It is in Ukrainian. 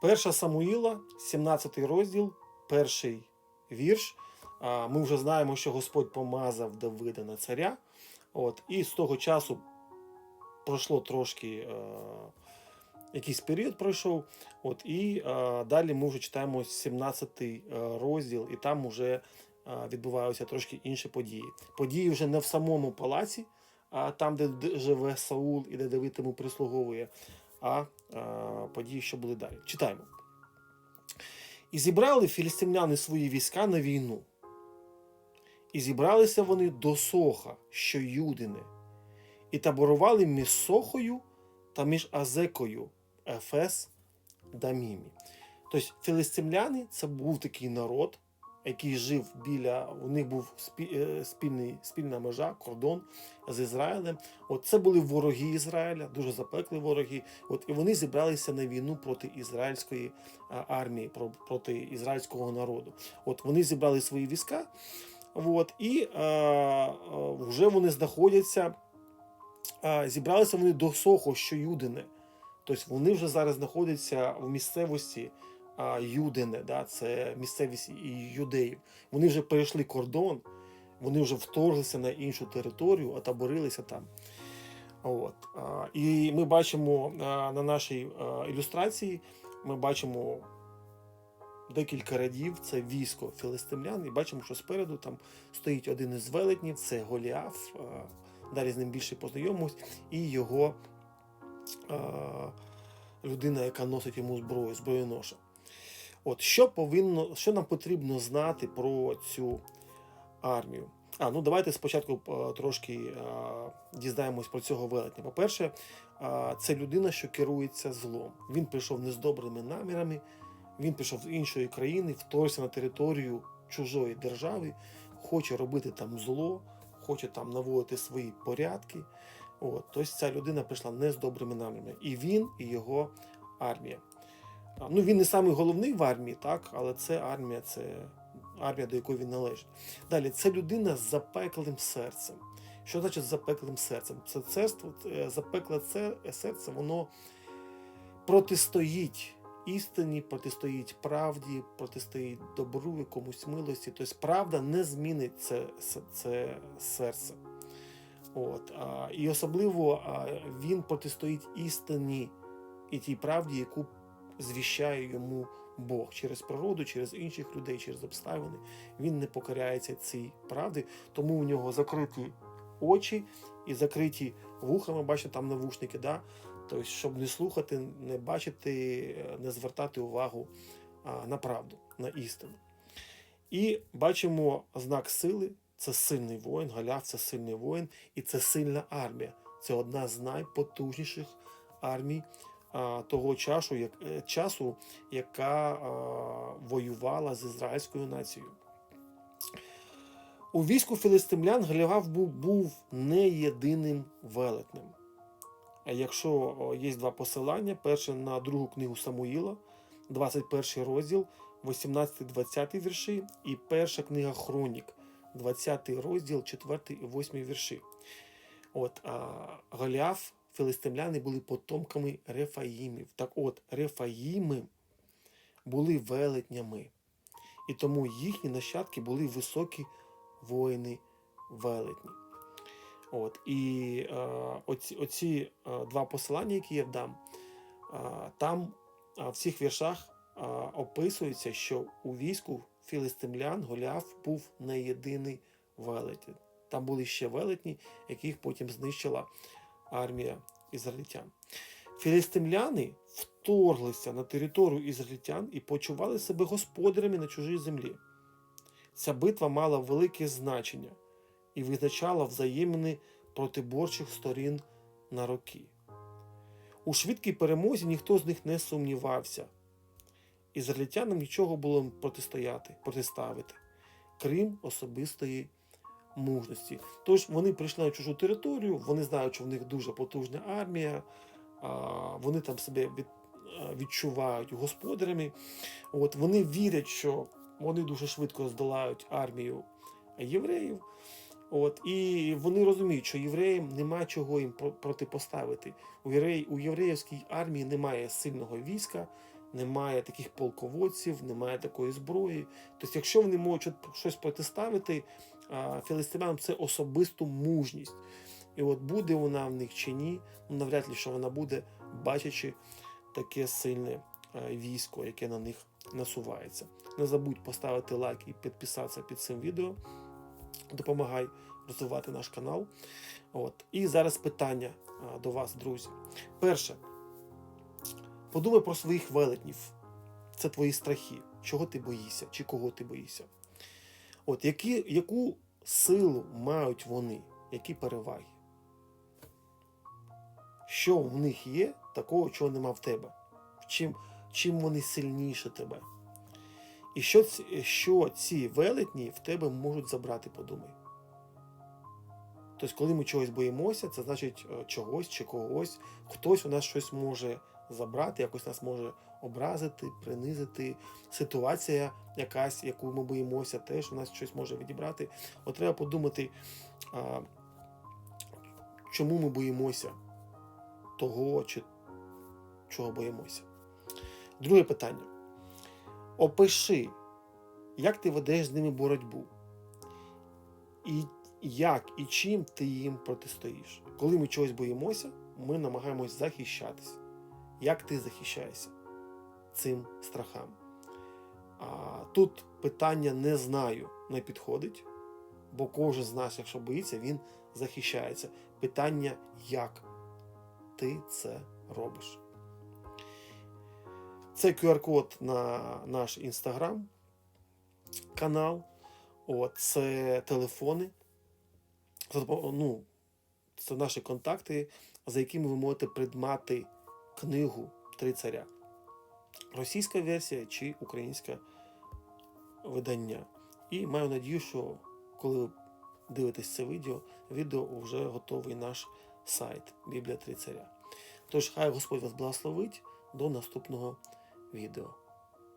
Перша Самуїла, 17 розділ, перший вірш. Ми вже знаємо, що Господь помазав Давида на царя. От, і з того часу пройшло трошки е, якийсь період пройшов. От, і е, далі ми вже читаємо 17 е, розділ, і там вже е, відбуваються трошки інші події. Події вже не в самому палаці, а там, де живе Саул і де Давид йому прислуговує, а події, що були далі. Читаємо. І зібрали філістимляни свої війська на війну. І зібралися вони до Соха, що Юдине, і таборували між Сохою та між Азекою, Ефес, Дамімі. Тобто філістимляни це був такий народ, який жив біля, у них був е, спільний, спільна межа, кордон з Ізраїлем. От це були вороги Ізраїля, дуже запекли вороги. От і вони зібралися на війну проти ізраїльської армії, проти ізраїльського народу. От вони зібрали свої війська, от, і е, е, вже вони знаходяться. е, Зібралися вони до Сохо, що Юдине. Тобто вони вже зараз знаходяться в місцевості Юдине, да, це місцевість юдеїв. Вони вже перейшли кордон, вони вже вторглися на іншу територію, отаборилися там. От. І ми бачимо на нашій ілюстрації, ми бачимо декілька рядів, це військо філистимлян, і бачимо, що спереду там стоїть один із велетнів, це Голіаф. Далі з ним більше познайомимось, і його людина, яка носить йому зброю, зброєноша. От що повинно, що нам потрібно знати про цю армію? А, ну давайте спочатку трошки а, дізнаємось про цього велетня. По-перше, а, це людина, що керується злом. Він прийшов не з добрими намірами, він прийшов з іншої країни, вторгся на територію чужої держави, хоче робити там зло, хоче там наводити свої порядки. От, тобто ця людина прийшла не з добрими намірами. І він, і його армія. Ну, він не самий головний в армії, так, але це армія, це армія, до якої він належить. Далі, це людина з запеклим серцем. Що значить з запеклим серцем? Це царство, е, запекле серце, воно протистоїть істині, протистоїть правді, протистоїть добру, якомусь милості. Тобто правда не змінить це, це серце. От, і особливо він протистоїть істині і тій правді, яку звіщає йому Бог через природу, через інших людей, через обставини. Він не покоряється цій правді, тому у нього закриті очі і закриті вуха. Ми бачимо там навушники, да? тобто, щоб не слухати, не бачити, не звертати увагу на правду, на істину. І бачимо знак сили. Це сильний воїн, Галяв це сильний воїн, і це сильна армія. Це одна з найпотужніших армій того часу, як, е, часу, яка воювала з ізраїльською нацією. У війську філистимлян Голіаф був, був не єдиним велетнем. Якщо є два посилання: перше на другу книгу Самуїла, 21 розділ, 18-20 вірші, і перша книга Хронік, 20 розділ, 4 і 8 вірші. От, а Голіаф, філистимляни були потомками Рефаїмів. Так от, Рефаїми були велетнями. І тому їхні нащадки були високі воїни велетні. От, і е, оці, оці е, два посилання, які я дам, е, там е, в цих віршах е, описується, що у війську філистимлян Голіаф був не єдиний велетень. Там були ще велетні, яких потім знищила армія ізраїльтян. Філістимляни вторглися на територію ізраїльтян і почували себе господарями на чужій землі. Ця битва мала велике значення і визначала взаємини протиборчих сторін на роки. У швидкій перемозі ніхто з них не сумнівався. Ізраїльтянам нічого було протистояти, протиставити, крім особистої мужності. Тож вони прийшли на чужу територію, вони знають, що в них дуже потужна армія, вони там себе відчувають господарями. От, вони вірять, що вони дуже швидко здолають армію євреїв. От, і вони розуміють, що євреям нема чого їм про- протипоставити. У, євреї, у євреївській армії немає сильного війська, немає таких полководців, немає такої зброї. Тобто, якщо вони можуть щось протиставити, а, це особисту мужність. І от буде вона в них чи ні, ну навряд ли, що вона буде, бачачи таке сильне е, військо, яке на них насувається. Не забудь поставити лайк і підписатися під цим відео. Допомагай розвивати наш канал. От. І зараз питання до вас, друзі. Перше, подумай про своїх велетнів. Це твої страхи. Чого ти боїшся, чи кого ти боїшся? От які, яку силу мають вони, які переваги? Що в них є, такого, чого нема в тебе? Чим, чим вони сильніше тебе? І що, що ці велетні в тебе можуть забрати, подумай. Тобто, коли ми чогось боїмося, це значить е, чогось чи когось, хтось у нас щось може забрати, якось нас може образити, принизити. Ситуація якась, яку ми боїмося, теж у нас щось може відібрати. От треба подумати, а, чому ми боїмося того, чи чого боїмося. Друге питання. Опиши, як ти ведеш з ними боротьбу. І як і чим ти їм протистоїш. Коли ми чогось боїмося, ми намагаємось захищатись. Як ти захищаєшся цим страхам? А, тут питання не знаю не підходить, бо кожен з нас, якщо боїться, він захищається. Питання, як ти це робиш. Це QR-код на наш інстаграм канал. Це телефони. Ну, це наші контакти, за якими ви можете придбати книгу Три царя. Російська версія чи українське видання. І маю надію, що коли ви дивитесь це відео, відео вже готовий наш сайт Біблія Три царя. Тож, хай Господь вас благословить до наступного відео.